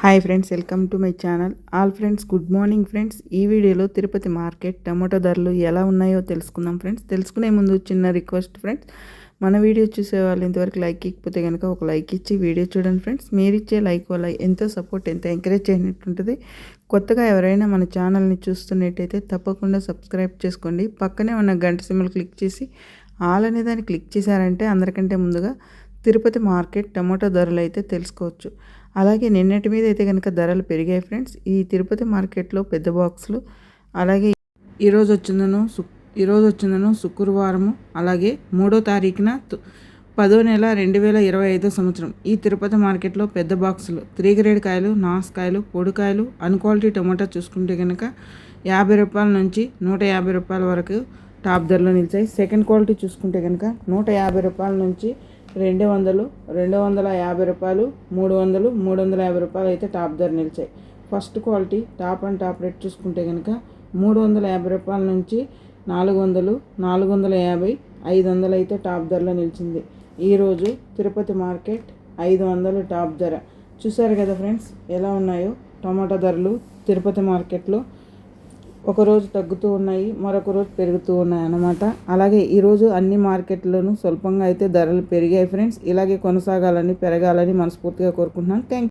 Hi friends welcome to my channel all friends good morning friends ఈ వీడియోలో Tirupati market tomato ధరలు ఎలా ఉన్నాయో తెలుసుకుందాం ఫ్రెండ్స్ తెలుసుకునే ముందు చిన్న రిక్వెస్ట్ ఫ్రెండ్స్ మన వీడియో చూసే వాళ్ళు ఇంతవరకు లైక్ ఇకపోతే కనుక ఒక లైక్ ఇచ్చి వీడియో చూడండి ఫ్రెండ్స్ మీరు ఇచ్చే లైక్ వల్ల ఎంతో సపోర్ట్ ఎంతో ఎంకరేజ్ అయినట్టుంటుంది కొత్తగా ఎవరైనా మన ఛానల్ని చూస్తున్నట్టయితే తప్పకుండా సబ్స్క్రైబ్ చేసుకోండి. పక్కనే ఉన్న గంట సిమ్మలు క్లిక్ చేసి ఆల్ అనే దాన్ని క్లిక్ చేశారంటే అందరికంటే ముందుగా తిరుపతి మార్కెట్ టమాటో ధరలు అయితే తెలుసుకోవచ్చు. అలాగే నిన్నటి మీద అయితే కనుక ధరలు పెరిగాయి ఫ్రెండ్స్. ఈ తిరుపతి మార్కెట్లో పెద్ద బాక్సులు అలాగే ఈరోజు వచ్చిందను సు ఈరోజు వచ్చిందను శుక్రవారము అలాగే మూడో తారీఖున పదో నెల రెండు వేల ఇరవై ఐదో సంవత్సరం. ఈ తిరుపతి మార్కెట్లో పెద్ద బాక్సులు త్రీ గ్రేడ్ కాయలు నాసుకాయలు పొడికాయలు అన్క్వాలిటీ టొమాటో చూసుకుంటే కనుక యాభై రూపాయల నుంచి నూట యాభై రూపాయల వరకు టాప్ ధరలో నిలిచాయి. సెకండ్ క్వాలిటీ చూసుకుంటే కనుక నూట యాభై రూపాయల నుంచి రెండు వందలు రెండు వందల యాభై రూపాయలు మూడు వందలు మూడు వందల యాభై రూపాయలు అయితే టాప్ ధర నిలిచాయి. First quality top and top rate చూసుకుంటే కనుక మూడు వందల యాభై రూపాయల నుంచి నాలుగు వందలు నాలుగు వందల యాభై ఐదు వందలు అయితే టాప్ ధరలో నిలిచింది. ఈరోజు తిరుపతి మార్కెట్ ఐదు వందలు టాప్ ధర. చూసారు కదా ఫ్రెండ్స్ ఎలా ఉన్నాయో టమాటా ధరలు తిరుపతి మార్కెట్లో ఒకరోజు తగ్గుతూ ఉన్నాయి మరొక రోజు పెరుగుతూ ఉన్నాయి అన్నమాట. అలాగే ఈరోజు అన్ని మార్కెట్లోనూ స్వల్పంగా అయితే ధరలు పెరిగాయి ఫ్రెండ్స్. ఇలాగే కొనసాగాలని పెరగాలని మనస్ఫూర్తిగా కోరుకుంటున్నాను. థ్యాంక్